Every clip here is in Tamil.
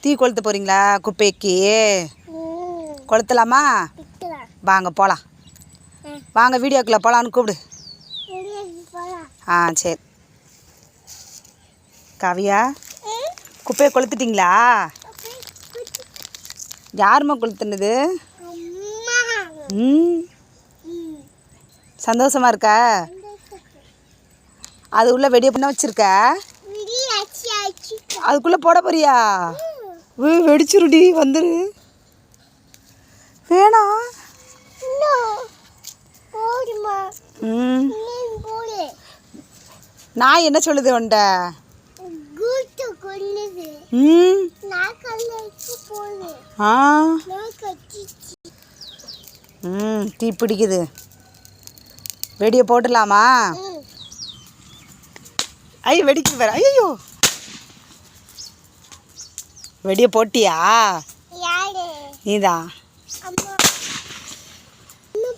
தீ கொளுத்த போறீங்களா குப்பைக்கு? கொளுத்தலாமா. வாங்க போகலாம். வாங்க வீடியோக்குள்ளே போகலான்னு கூப்பிடு. ஆ சரி. காவியா? குப்பையை கொளுத்துட்டிங்களா. யாரும்மா கொளுத்துனது? ம். ம், சந்தோஷமா இருக்கா. அது உள்ள வெடிய பண்ண வச்சிருக்க? அதுக்குள்ளே போட போறியா? வெடிச்சிருடி வந்துரு. வேணாம் நான் என்ன சொல்லுது உன்ட்ட ம். ஆ. ம் தீ பிடிக்குது. வெடியை போட்டுடலாமா? ஐயோ வெடிக்குது வேற ஐயோ வெடியை போட்டியா?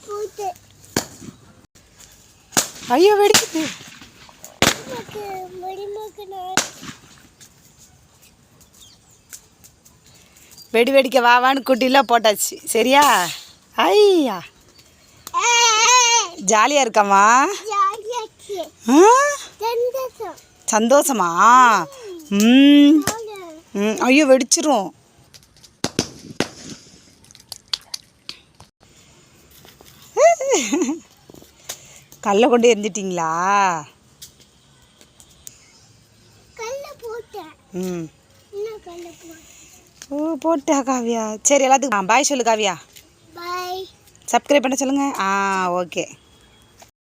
போட்டு. ஐயோ வெடிக்குது. வெடி வெடிக்க வாவான்னு குட்டிலாம் போட்டாச்சு. சரியா? ஐயா. ஜாலியாக ஆ? சந்தோஷம். ம். ம். ஐயோ வெடிச்சிரும். கல்லை கொண்டு எரிஞ்சிட்டிங்களா? ம். ஓ போட்டா காவியா. சரி எல்லாத்துக்கும் பாய் சொல்லு காவியா. பாய். சப்ஸ்கிரைப் பண்ண சொல்லுங்கள் ஆ ஓகே.